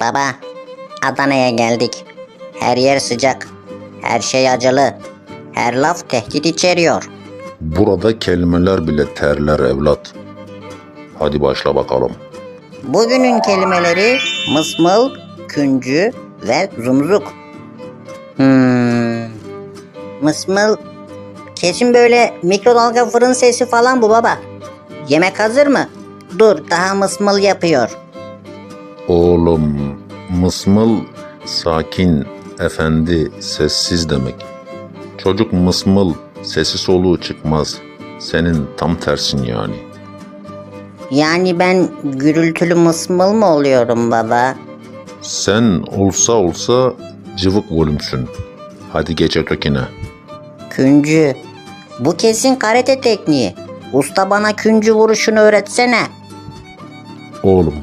Baba, Adana'ya geldik. Her yer sıcak. Her şey acılı. Her laf tehdit içeriyor. Burada kelimeler bile terler evlat. Hadi başla bakalım. Bugünün kelimeleri mısmıl, küncü ve zumzuk. Hmm. Mısmıl kesin böyle mikrodalga fırın sesi falan bu baba. Yemek hazır mı? Dur daha mısmıl yapıyor. Oğlum, mısmıl sakin, efendi, sessiz demek. Çocuk mısmıl, sesi soluğu çıkmaz. Senin tam tersin yani. Yani ben gürültülü mısmıl mı oluyorum baba? Sen olsa olsa cıvık volümsün. Hadi geç ötekine. Küncü. Bu kesin karate tekniği. Usta bana küncü vuruşunu öğretsene. Oğlum,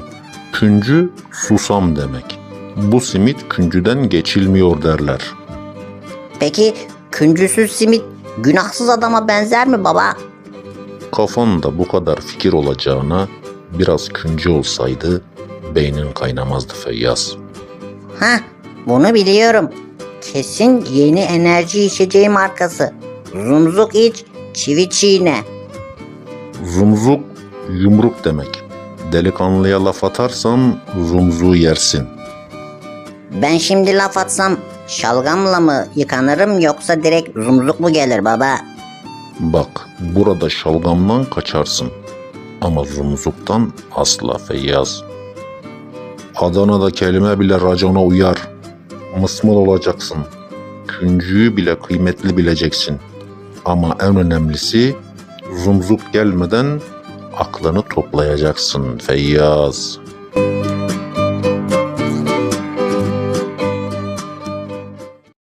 küncü susam demek. Bu simit küncüden geçilmiyor derler. Peki küncüsüz simit günahsız adama benzer mi baba? Kafanda bu kadar fikir olacağına biraz küncü olsaydı beynin kaynamazdı Feyyaz. Hah bunu biliyorum. Kesin yeni enerji içeceği markası. Zumzuk iç, çivi çiğne. Zumzuk yumruk demek. Delikanlıya laf atarsan zumzuğu yersin. Ben şimdi laf atsam şalgamla mı yıkanırım yoksa direkt zumzuk mu gelir baba? Bak burada şalgamdan kaçarsın. Ama zumzuktan asla Feyyaz. Adana'da kelime bile racona uyar. Mısmıl olacaksın. Küncüğü bile kıymetli bileceksin. Ama en önemlisi zumzuk gelmeden aklını toplayacaksın Feyyaz.